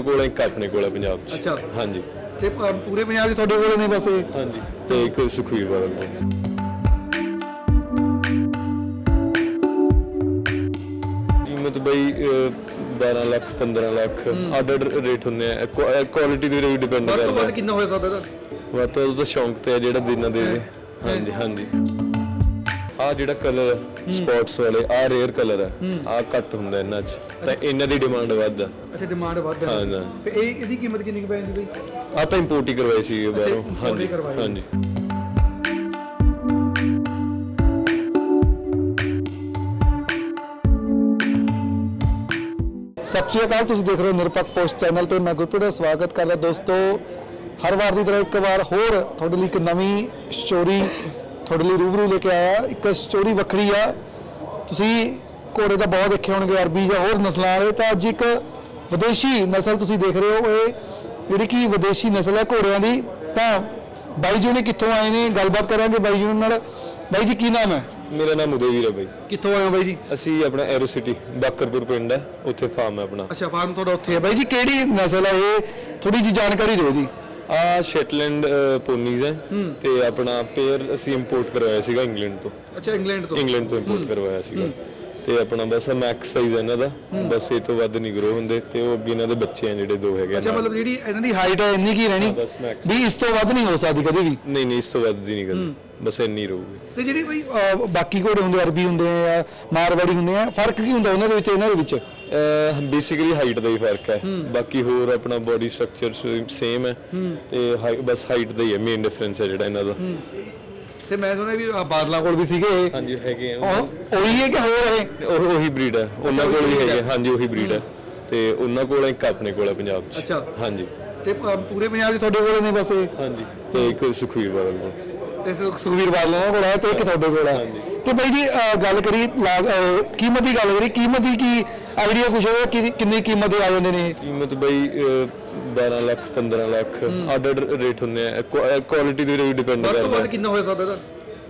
ਉਹਨਾਂ ਕੋਲ ਇੱਕ ਆਪਣੇ ਕੋਲ ਹੈ ਪੰਜਾਬ 'ਚ। ਅੱਛਾ। ਹਾਂਜੀ। ਤੇ ਪੂਰੇ ਪੰਜਾਬ 'ਚ ਤੁਹਾਡੇ ਕੋਲ ਨੇ ਬਸ ਇਹ? ਹਾਂਜੀ। ਤੇ ਇੱਕ ਸੁਖਵੀਰ ਬਾਦਲ ਕੋਲ। ਕੀਮਤ ਬਈ ਅਹ, 12 ਲੱਖ 15 ਲੱਖ ਅੱਡ ਰੇਟ ਹੁੰਦੇ ਆ। ਕੁਆਲਿਟੀ ਦੇ ਵੀ ਡਿਪੈਂਡ ਵੱਧ ਤੋਂ ਕਰਦਾ। ਵੱਧ ਕਿੰਨਾ ਹੋਇਆ ਸੌਦਾ ਦਾ ਵੱਧ ਤੋਂ ਵੱਧ ਤਾਂ ਸ਼ੌਂਕ ਤੇ ਹੈ ਜਿਹੜਾ ਦਿਨਾਂ ਦੇ ਦੇ। ਹਾਂਜੀ ਹਾਂਜੀ। ਆ ਜਿਹੜਾ ਕਲਰ ਸਪੌਟਸ ਵਾਲੇ ਆ ਰੇਅਰ ਕਲਰ ਹੈ। ਆ ਘੱਟ ਹੁੰਦਾ ਇਹਨਾਂ 'ਚ। ਤਾਂ ਇਹਨਾਂ ਦੀ ਡਿਮਾਂਡ ਵੱਧ ਆ। ਅੱਛਾ ਡਿਮਾਂਡ ਵੱਧ ਹਾਂ ਹੈ ਨਾ। ਤੇ ਇਹ ਇਹਦੀ ਕੀਮਤ ਕਿੰਨੀ ਕੁ ਪੈ ਜਾਂਦੀ ਬਈ? ਆ ਤਾਂ ਇੰਪੋਰਟ ਹੀ ਕਰਵਾਏ ਸੀ ਬਾਹਰੋਂ। import ਹੀ ਹਾਂਜੀ ਕਰਵਾਏ। ਹਾਂਜੀ। ਸਤਿ ਸ਼੍ਰੀ ਅਕਾਲ ਤੁਸੀਂ ਦੇਖ ਰਹੇ ਹੋ ਨਿਰਪੱਖ ਪੋਸਟ ਚੈਨਲ ਤੇ ਮੈਂ ਗੁਰਪ੍ਰੀਤ ਦਾ ਸਵਾਗਤ ਕਰਦਾ ਦੋਸਤੋ ਹਰ ਵਾਰ ਦੀ ਤਰ੍ਹਾਂ ਇੱਕ ਵਾਰ ਹੋਰ ਤੁਹਾਡੇ ਲਈ ਇੱਕ ਨਵੀਂ ਸਟੋਰੀ ਤੁਹਾਡੇ ਲਈ ਰੂਬਰੂ ਲੈ ਕੇ ਆਇਆ। ਇੱਕ ਸਟੋਰੀ ਵੱਖਰੀ ਆ। ਤੁਸੀਂ ਘੋੜੇ ਤਾਂ ਬਹੁਤ ਦੇਖੇ ਹੋਣਗੇ ਅਰਬੀ ਜਾਂ ਹੋਰ ਨਸਲਾਂ ਵਾਲੇ। ਤਾਂ ਅੱਜ ਇੱਕ ਵਿਦੇਸ਼ੀ ਨਸਲ ਤੁਸੀਂ ਦੇਖ ਰਹੇ ਹੋ। ਇਹ ਜਿਹੜੀ ਕਿ ਵਿਦੇਸ਼ੀ ਨਸਲ ਹੈ ਘੋੜਿਆਂ ਦੀ। ਤਾਂ ਬਾਈ ਜੀ ਨੇ ਕਿੱਥੋਂ ਆਏ ਨੇ? ਗੱਲਬਾਤ ਕਰਾਂਗੇ ਬਾਈ ਜੀ ਨਾਲ। ਬਾਈ ਜੀ ਕੀ ਨਾਮ ਹੈ? ਮੇਰਾ ਨਾਮ ਉਦੇਵੀਰ ਹੈ ਬਾਈ। ਕਿੱਥੋਂ ਆਏ ਹੋ ਬਾਈ ਜੀ? ਅਸੀਂ ਆਪਣਾ ਐਰੋ ਸਿਟੀ ਬਾਕਰਪੁਰ ਪਿੰਡ ਹੈ। ਉੱਥੇ ਫਾਰਮ ਹੈ ਆਪਣਾ। ਅੱਛਾ ਫਾਰਮ ਤੁਹਾਡਾ ਉੱਥੇ ਹੈ। ਬਾਈ ਜੀ ਕਿਹੜੀ ਨਸਲ ਹੈ ਇਹ? ਥੋੜੀ ਜੀ ਜਾਣਕਾਰੀ ਦਿਓ ਜੀ। ਆ ਸ਼ੈਟਲੈਂਡ ਪੋਨੀਜ਼ ਹੈ। ਤੇ ਆਪਣਾ ਪੇਅਰ ਅਸੀਂ ਇੰਪੋਰਟ ਕਰਵਾਇਆ ਸੀਗਾ ਇੰਗਲੈਂਡ ਤੋਂ। ਅੱਛਾ ਇੰਗਲੈਂਡ ਤੋਂ। ਇੰਗਲੈਂਡ ਤੋਂ ਇੰਪੋਰਟ ਕਰਵਾਇਆ ਸੀਗਾ। ਤੇ ਆਪਣਾ ਬਸ ਮੈਕਸ ਸਾਈਜ਼ ਹੈ ਇਹਨਾਂ ਦਾ। ਬਸ ਇਹ ਤੋਂ ਵੱਧ ਨਹੀਂ ਗਰੋ ਹੁੰਦੇ ਤੇ ਉਹ ਅੱਗੇ ਇਹਨਾਂ ਦੇ ਬੱਚੇ ਆ ਜਿਹੜੇ ਦੋ ਹੈਗੇ ਅੱਛਾ। ਮਤਲਬ ਜਿਹੜੀ ਇਹਨਾਂ ਦੀ ਹਾਈਟ ਹੈ ਇੰਨੀ ਕੀ ਰਹਿਣੀ। ਵੀ ਇਸ ਤੋਂ ਵੱਧ ਨਹੀਂ ਹੋ ਸਕਦੀ ਕਦੇ ਵੀ? ਨਹੀਂ ਨਹੀਂ ਇਸ ਤੋਂ ਵੱਧ ਦੀ ਨਹੀਂ ਕਦੇ। ਬਸ ਇੰਨੀ ਰਹੂਗੀ। ਤੇ ਜਿਹੜੀ ਬਈ ਬਾਕੀ ਘੋੜੇ ਹੁੰਦੇ ਅਰਬੀ ਹੁੰਦੇ ਆ ਮਾਰਵਾੜੀ ਹੁੰਦੇ ਆ ਫ਼ਰਕ ਕੀ ਹੁੰਦਾ ਉਹਨਾਂ ਦੇ ਵਿੱਚ ਇਹਨਾਂ ਦੇ ਵਿੱਚ? ਬੇਸਿਕਲੀ ਹਾਈਟ ਦਾ ਹੀ ਫ਼ਰਕ ਹੈ। ਬਾਕੀ ਹੋਰ ਆਪਣਾ ਬੋਡੀ ਸਟਰਕਚਰ ਸੇਮ ਹੈ। ਤੇ ਬਸ ਹਾਈਟ ਦਾ ਹੀ ਹੈ ਮੇਨ ਡਿਫਰੈਂਸ ਹੈ ਜਿਹੜਾ ਇਹਨਾਂ ਦਾ। ਤੇ ਮੈਂ ਸੁਣਿਆ ਵੀ ਬਾਦਲਾਂ ਕੋਲ ਵੀ ਸੀਗੇ ਇਹ। ਹਾਂਜੀ ਹੈਗੇ ਆ। ਉਹ ਉਹੀ ਹੈ ਕਿ ਹੋਰ ਇਹ ਉਹ ਉਹੀ ਬਰੀਡ ਹੈ। ਉਹਨਾਂ ਉਹੀ ਕੋਲ ਵੀ ਹੈਗੇ। ਹਾਂਜੀ ਉਹੀ ਬਰੀਡ ਹੈ। ਤੇ ਉਹਨਾਂ ਕੋਲ ਇੱਕ ਆਪਣੇ ਕੋਲ ਹੈ ਪੰਜਾਬ 'ਚ। ਅੱਛਾ। ਹਾਂਜੀ। ਤੇ ਪੂਰੇ ਪੰਜਾਬ 'ਚ ਤੁਹਾਡੇ ਕੋਲ ਨੇ ਬਸ ਇਹ? ਹਾਂਜੀ। ਤੇ ਇੱਕ ਸੁਖਵੀਰ ਬਾਦਲ ਕੋਲ। ਤੇ ਸੁਖ- ਸੁਖਬੀਰ ਬਾਦਲਾਂ ਕੋਲ ਹੈ ਤੇ ਇੱਕ ਤੁਹਾਡੇ ਕੋਲ ਹੈ। ਹਾਂਜੀ। ਤੇ ਬਾਈ ਜੀ ਗੱਲ ਕਰੀ ਕੀਮਤ ਦੀ ਗੱਲ ਕਰੀ ਕੀਮਤ ਦੀ ਕੀ ਆਈਡੀਆ ਕੁਝ ਹੋਵੇ ਕਿ ਕਿੰਨੀ ਕੀਮਤ ਦੇ ਆ ਜਾਂਦੇ ਨੇ ਇਹ? ਕੀਮਤ ਬਈ ਅਹ, 12 ਲੱਖ 15 ਲੱਖ। ਅੱਡ ਰੇਟ ਹੁੰਦੇ ਆ। ਕੁਆਲਿਟੀ ਦੇ ਵੀ ਡਿਪੈਂਡ ਵੱਧ ਤੋਂ ਕਰਦਾ। ਵੱਧ ਕਿੰਨਾ ਹੋਇਆ ਸੌਦਾ ਦਾ?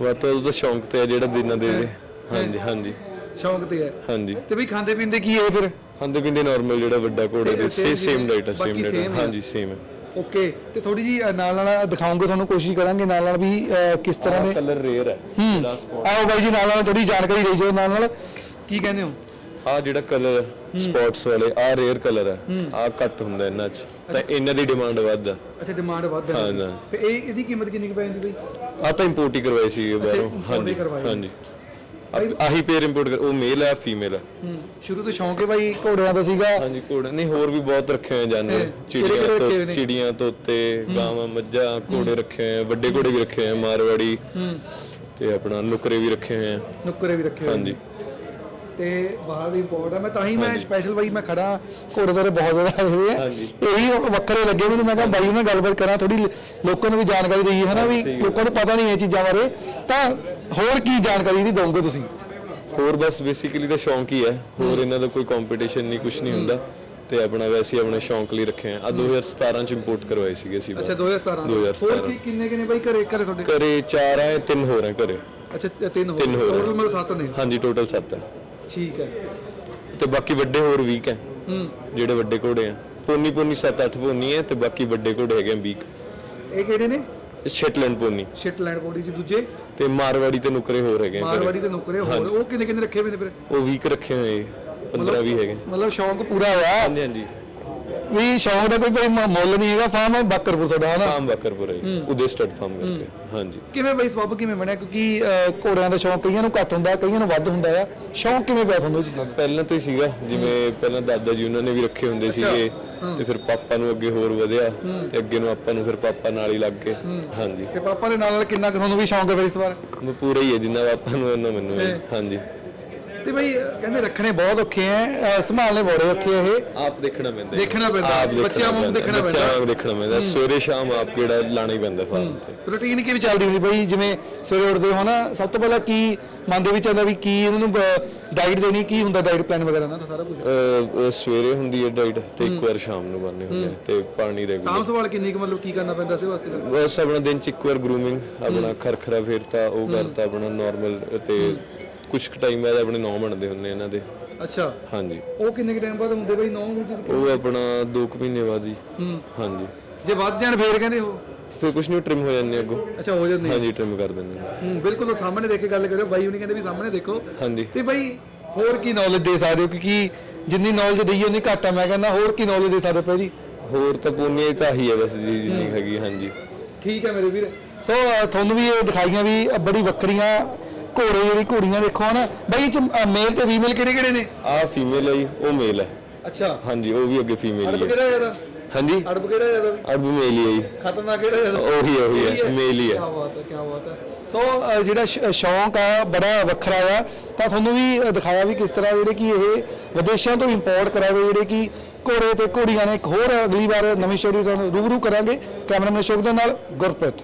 ਵੱਧ ਤੋਂ ਵੱਧ ਤਾਂ ਸ਼ੌਂਕ ਤੇ ਹੈ ਜਿਹੜਾ ਦਿਨਾਂ ਦੇ ਦੇ। ਹਾਂਜੀ ਹਾਂਜੀ। ਸ਼ੌਂਕ ਤੇ ਹੈ ਹਾਂਜੀ। ਤੇ ਬਈ ਖਾਂਦੇ ਪੀਂਦੇ ਕੀ ਹੈ ਫਿਰ? ਖਾਂਦੇ ਪੀਂਦੇ ਨਾਰਮਲ ਜਿਹੜਾ ਵੱਡਾ ਘੋੜੇ ਦੇ Same- ਸੇਮ same ਡਾਈਟ ਬਾਕੀ ਸੇਮ same ਡਾਈਟ ਹੈ। ਹਾਂਜੀ ਸੇਮ ਹੈ ਓਕੇ ਤੇ ਥੋੜੀ ਜੀ ਅ, ਨਾਲ ਨਾਲ ਦਿਖਾਉਂਗੇ ਤੁਹਾਨੂੰ ਕੋਸ਼ਿਸ਼ ਕਰਾਂਗੇ ਨਾਲ ਨਾਲ ਵੀ ਅ, ਕਿਸ ਤਰ੍ਹਾਂ ਦੇ ਕਲਰ ਰੇਅਰ ਹੂੰ। ਆਓ ਬਾਈ ਜੀ ਨਾਲ ਨਾਲ ਥੋੜੀ ਜਾਣਕਾਰੀ ਦੇ ਜੋ ਨਾਲ ਨਾਲ ਕੀ ਕਹਿੰਦੇ ਹੋ? ਆ ਜਿਹੜਾ ਕਲਰ ਸਪੌਟਸ ਵਾਲੇ ਆ ਰੇਅਰ ਕਲਰ ਹੈ। ਆ ਘੱਟ ਹੁੰਦਾ ਇਹਨਾਂ 'ਚ। ਤਾਂ ਇਹਨਾਂ ਦੀ ਡਿਮਾਂਡ ਵੱਧ ਆ। ਅੱਛਾ ਡਿਮਾਂਡ ਵੱਧ ਹਾਂ ਹੈ ਨਾ। ਤੇ ਇਹ ਇਹਦੀ ਕੀਮਤ ਕਿੰਨੀ ਕੁ ਪੈ ਜਾਂਦੀ ਬਈ? ਆ ਤਾਂ ਇੰਪੋਰਟ ਹੀ ਕਰਵਾਏ ਸੀ ਬਾਹਰੋਂ। import ਹੀ ਹਾਂਜੀ। ਹਾਂਜੀ। ਆਹ- ਪੇਅਰ ਇੰਪੋਰਟ ਕਰ ਉਹ ਮੇਲ ਹੈ ਫੀਮੇਲ ਹੈ ਹੂੰ ਸ਼ੁਰੂ ਤੋਂ ਸ਼ੌਂਕ ਹੈ ਬਾਈ ਘੋੜਿਆਂ ਦਾ ਸੀਗਾ? ਹਾਂਜੀ ਘੋੜੇ ਨਹੀਂ ਹੋਰ ਵੀ ਬਹੁਤ ਰੱਖੇ ਹੋਏ ਜਾਨਵਰ। ਇਹ ਚਿੜੀਆਂ ਤੋਂ? ਚਿੜੀਆਂ ਤੋਤੇ ਗਾਵਾਂ ਮੱਝਾਂ ਘੋੜੇ ਰੱਖੇ ਹੋਏ ਵੱਡੇ ਘੋੜੇ ਵੀ ਰੱਖੇ ਹੋਏ ਮਾਰਵਾੜੀ। ਹੂੰ। ਤੇ ਆਪਣਾ ਨੁਕਰੇ ਵੀ ਰੱਖੇ ਹੋਏ ਆ। ਨੁੱਕਰੇ ਵੀ ਰੱਖੇ ਹੋਏ। ਹਾਂਜੀ। ਤੇ ਬਾਹਰ ਦੀ ਇੰਪੋਰਟ ਹੈ ਮੈਂ ਤਾਂ ਹੀ ਮੈਂ ਸਪੈਸ਼ਲ ਬਾਈ ਮੈਂ ਖੜਾ ਘੋੜੇ ਦਾ ਬਹੁਤ ਜ਼ਿਆਦਾ ਹੋਏ ਆ। ਇਹੀ ਵੱਖਰੇ ਲੱਗੇ ਮੈਨੂੰ ਮੈਂ ਕਿਹਾ ਬਾਈ ਨਾਲ ਗੱਲਬਾਤ ਕਰਾਂ ਥੋੜੀ ਲੋਕਾਂ ਨੂੰ ਵੀ ਜਾਣਕਾਰੀ ਦੇਈਏ ਹਨਾ ਵੀ। ਲੋਕਾਂ ਨੂੰ ਪਤਾ ਨਹੀਂ ਇਹ ਚੀਜ਼ਾਂ ਬਾਰੇ। ਤਾਂ ਹੋਰ ਕੀ ਜਾਣਕਾਰੀ ਦੀ ਦੋਗੇ ਤੁਸੀਂ? ਹੋਰ ਬਸ ਬੇਸਿਕਲੀ ਤਾਂ ਸ਼ੌਂਕ ਹੀ ਹੈ। ਹੋਰ ਇਹਨਾਂ ਦਾ ਕੋਈ ਕੰਪੀਟੀਸ਼ਨ ਨਹੀਂ ਕੁਝ ਨਹੀਂ ਹੁੰਦਾ। ਤੇ ਆਪਣਾ ਵੈਸੇ ਆਪਣੇ ਸ਼ੌਂਕ ਲਈ ਰੱਖੇ ਆ। ਆ 2017 ਚ ਇੰਪੋਰਟ ਕਰਵਾਏ ਸੀਗੇ ਅਸੀਂ ਅੱਛਾ ਬਾਹਰ। 2017 2017 ਹੋਰ ਕੀ ਕਿੰਨੇ ਕਿੰਨੇ ਬਾਈ? ਘਰੇ ਘਰੇ ਤੁਹਾਡੇ? ਘਰੇ ਚਾਰ ਆ ਤਿੰਨ ਹੋਰ ਆ ਘਰੇ। ਅੱਛਾ ਤਿੰਨ ਹੋਰ। ਆ। ਟੋਟਲ ਮਤਲਬ ਸੱਤ ਨੇ। ਹਾਂਜੀ ਟੋਟਲ 7 ਹੈ ਠੀਕ ਹੈ। ਤੇ ਬਾਕੀ ਵੱਡੇ ਹੋਰ ਵੀਕ ਹੈ। ਹੂੰ। ਜਿਹੜੇ ਵੱਡੇ ਘੋੜੇ ਆ। ਪੋਨੀ ਪੋਨੀ 7-8 ਪੋਨੀ ਹੈ ਤੇ ਬਾਕੀ ਵੱਡੇ ਘੋੜੇ ਹੈਗੇ ਵੀਕ ਇਹ ਕਿਹੜੇ ਨੇ? ਸ਼ੈਟਲੈਂਡ ਪੋਨੀ। ਸ਼ਿਟਲੈਂਡ ਬੋਡੀ ਚ ਦੂਜੇ? ਤੇ ਮਾਰਵਾੜੀ ਤੇ ਨੁਕਰੇ ਹੋਰ ਹੈਗੇ ਆ ਘਰੇ। ਮਾਰਵਾੜੀ ਤੇ ਨੁਕਰੇ ਹੋਰ। ਉਹ ਕਿੰਨੇ ਕਿੰਨੇ ਰੱਖੇ ਹੋਏ ਨੇ ਫਿਰ? ਉਹ ਵੀਕ ਰੱਖੇ ਹੋਏ 15 ਵੀ ਹੈਗੇ। ਮਤਲਬ ਸ਼ੌਂਕ ਪੂਰਾ ਹੋਇਆ? ਹਾਂਜੀ ਹਾਂਜੀ। ਵੀ ਸ਼ੌਂਕ ਦਾ ਕੋਈ ਮ- ਮੁੱਲ ਨਹੀਂ ਹੈਗਾ ਫਾਰਮ ਬਾਕਰਪੁਰ ਤੁਹਾਡਾ ਹਨਾ ਫਾਰਮ ਬਾਕਰਪੁਰ ਹੈ ਉਹਦੇ ਸਟੱਡ ਫਾਰਮ ਕਰਕੇ ਹਾਂਜੀ। ਕਿਵੇਂ ਬਈ ਸਬੱਬ ਕਿਵੇਂ ਬਣਿਆ? ਕਿਉਂਕਿ ਘੋੜਿਆਂ ਦਾ ਸ਼ੌਂਕ ਕਈਆਂ ਨੂੰ ਘੱਟ ਹੁੰਦਾ ਕਈਆਂ ਨੂੰ ਵੱਧ ਹੁੰਦਾ ਆ। ਸ਼ੌਂਕ ਕਿਵੇਂ ਪਿਆ ਤੁਹਾਨੂੰ ਇਹ ਚੀਜ਼ਾਂ ਦਾ? ਪਹਿਲਾਂ ਤੋਂ ਹੀ ਸੀਗਾ ਜਿਵੇਂ ਪਹਿਲਾਂ ਦਾਦਾ ਜੀ ਉਹਨਾਂ ਨੇ ਵੀ ਰੱਖੇ ਹੁੰਦੇ ਸੀਗੇ ਤੇ ਫਿਰ ਪਾਪਾ ਨੂੰ ਅੱਗੇ ਹੋਰ ਵਧਿਆ ਤੇ ਅੱਗੇ ਨੂੰ ਆਪਾਂ ਨੂੰ ਫਿਰ ਪਾਪਾ ਨਾਲ ਹੀ ਲੱਗ ਗਏ। ਹਾਂਜੀ। ਤੇ ਪਾਪਾ ਦੇ ਨਾਲ ਨਾਲ ਕਿੰਨਾ ਕੁ ਤੁਹਾਨੂੰ ਵੀ ਸ਼ੌਂਕ ਹੈ ਫਿਰ ਇਸ ਵਾਰ? ਪੂਰਾ ਹੀ ਹੈ ਜਿੰਨਾ ਪਾਪਾ ਨੂੰ ਉਹਨਾਂ ਮੈਨੂੰ ਹੈ। ਹਾਂਜੀ। ਤੇ ਬਈ ਕਹਿੰਦੇ ਰੱਖਣੇ ਬਹੁਤ ਔਖੇ ਐ ਅਹ, ਸੰਭਾਲਣੇ ਬੜੇ ਔਖੇ ਆ ਇਹ। ਆਪ ਦੇਖਣਾ ਪੈਂਦਾ। ਦੇਖਣਾ ਪੈਂਦਾ, ਦੇਖਣਾ ਬੱਚਿਆਂ ਪੈਂਦਾ, ਦੇਖਣਾ ਬੱਚਿਆਂ ਪੈਂਦਾ। ਵਾਂਗ ਦੇਖਣਾ ਪੈਂਦਾ। ਸਵੇਰੇ ਸ਼ਾਮ ਆਪ ਕਿਹੜਾ ਲਾਣਾ ਹੀ ਪੈਂਦਾ ਫਾਰਮ ਤੇ ਰੁਟੀਨ ਕੀ ਚੱਲਦੀ ਹੁੰਦੀ ਬਈ ਜਿਵੇਂ ਸਵੇਰੇ ਉੱਠਦੇ ਹੋ ਨਾ ਸਭ ਤੋਂ ਪਹਿਲਾਂ ਕੀ ਮਨ ਦੇ ਵਿੱਚ ਆਉਂਦਾ ਵੀ ਕੀ ਇਹਨਾਂ ਨੂੰ ਡਾਈਟ ਦੇਣੀ ਕੀ ਹੁੰਦਾ ਡਾਈਟ ਪਲਾਨ ਵਗੈਰਾ ਨਾ ਸਾਰਾ ਕੁਝ ਸਵੇਰੇ ਹੁੰਦੀ ਹੈ ਡਾਈਟ ਤੇ ਇੱਕ ਵਾਰ ਸ਼ਾਮ ਨੂੰ ਬਣਨੇ ਹੁੰਦੇ ਤੇ ਪਾਣੀ ਰੈਗੂਲਰ ਸਾਂਭ ਸੰਭਾਲ ਕਿੰਨੀ ਕੁ ਮਤਲਬ ਕੀ ਕਰਨਾ ਪੈਂਦਾ ਸੀ ਵਾਸਤੇ? ਬਸ ਆਪਣਾ ਦਿਨ ਚ ਇੱਕ ਵਾਰ ਗਰੂਮਿੰਗ ਆਪਣਾ ਖਰਖਰਾ ਫੇਰਤਾ ਉਹ ਕਰਤਾ ਆਪਣਾ ਨਾਰਮਲ ਤੇ ਕੁਝ ਟਾਈਮ ਬਾਅਦ ਆਪਣੇ ਨੌ ਬਣਦੇ ਹੁੰਦੇ ਇਹਨਾਂ ਦੇ। ਅੱਛਾ। ਹਾਂਜੀ। ਉਹ ਕਿੰਨੇ ਟਾਈਮ ਬਾਅਦ ਹੁੰਦੇ ਬਈ 9 ਉਹ ਆਪਣਾ 2 ਮਹੀਨੇ ਬਾਅਦ ਜੀ। ਹੂੰ। ਹਾਂਜੀ। ਜੇ ਵੱਧ ਜਾਣ ਫੇਰ ਕਹਿੰਦੇ ਉਹ? ਫਿਰ ਕੁਝ ਨਹੀਂ ਟ੍ਰਿਮ ਹੋ ਜਾਂਦੇ ਅੱਗੋਂ। ਅੱਛਾ ਹੋ ਜਾਂਦੇ। ਹਾਂਜੀ ਟ੍ਰਿਮ ਕਰ ਦਿੰਦੇ ਨੇ। ਹੂੰ ਬਿਲਕੁਲ ਉਹ ਸਾਹਮਣੇ ਦੇਖ ਕੇ ਗੱਲ ਕਰਿਓ ਬਾਈ ਹੁਣੀ ਕਹਿੰਦੇ ਵੀ ਸਾਹਮਣੇ ਦੇਖੋ। ਹਾਂਜੀ। ਤੇ ਬਾਈ ਹੋਰ ਕੀ ਨੌਲੇਜ ਦੇ ਸਕਦੇ ਹੋ? ਕਿਉਂਕਿ ਜਿੰਨੀ ਨੌਲੇਜ ਦਈਏ ਉਨੀ ਘੱਟ ਆ। ਮੈਂ ਕਹਿੰਦਾ ਹੋਰ ਕੀ ਨੌਲੇਜ ਦੇ ਸਕਦੇ ਪਏ ਜੀ? ਹੋਰ ਤਾਂ ਪੂਨੀਆ ਹੀ ਤਾਂ ਆਹੀ ਹੈ ਬਸ ਜੀ ਜਿੰਨੀ ਹੈਗੀ ਹਾਂਜੀ। ਠੀਕ ਹੈ ਮੇਰੇ ਵੀਰ। ਸੋ ਅ, ਤੁਹਾਨੂੰ ਵੀ ਇਹ ਦਿਖਾਈਆਂ ਵੀ ਅ, ਬੜੀ ਵੱਖਰੀਆਂ ਘੋੜੇ ਜਿਹੜੀ ਘੋੜੀਆਂ ਦੇਖੋ ਹਨਾ। ਬਾਈ ਇਹ ਚ ਮੇਲ ਤੇ ਫੀਮੇਲ ਕਿਹੜੇ ਕਿਹੜੇ ਨੇ? ਆਹ ਫੀਮੇਲ ਹੈ ਜੀ ਉਹ ਮੇਲ ਹੈ ਅੱਛਾ। ਹਾਂਜੀ ਉਹ ਵੀ ਅੱਗੇ ਫੀਮੇਲ ਅੜਬ ਹੀ ਹੈ ਕਿਹੜਾ ਜ਼ਿਆਦਾ ਹਾਂਜੀ? ਅੜਬ ਕਿਹੜਾ ਜ਼ਿਆਦਾ ਅਬ ਮੇਲ ਹੀ ਹੈ ਜੀ। ਖਤਰਨਾਕ ਕਿਹੜਾ ਜ਼ਿਆਦਾ ਉਹੀ ਹੈ, ਉਹੀ ਹੈ ਮੇਲ ਹੀ ਕੀ ਹੈ ਬਾਤ ਹੈ ਕੀ ਬਾਤ ਹੈ ਸੋ ਅ, ਜਿਹੜਾ ਸ਼- ਸ਼ੌਂਕ ਆ ਬੜਾ ਵੱਖਰਾ ਆ। ਤਾਂ ਤੁਹਾਨੂੰ ਵੀ ਅ, ਦਿਖਾਇਆ ਵੀ ਕਿਸ ਤਰ੍ਹਾਂ ਜਿਹੜੇ ਕਿ ਇਹ ਵਿਦੇਸ਼ਾਂ ਤੋਂ ਇੰਪੋਰਟ ਕਰਾਵੇ ਜਿਹੜੇ ਕਿ ਘੋੜੇ ਤੇ ਘੋੜੀਆਂ ਨੇ। ਇੱਕ ਹੋਰ ਅਗਲੀ ਵਾਰ ਨਵੀਂ ਸਟੋਰੀ ਤੁਹਾਨੂੰ ਰੂਬਰੂ ਕਰਾਂਗੇ। ਕੈਮਰਾਮੈਨ ਅਸ਼ੋਕ ਦੇ ਨਾਲ ਗੁਰਪ੍ਰੀਤ।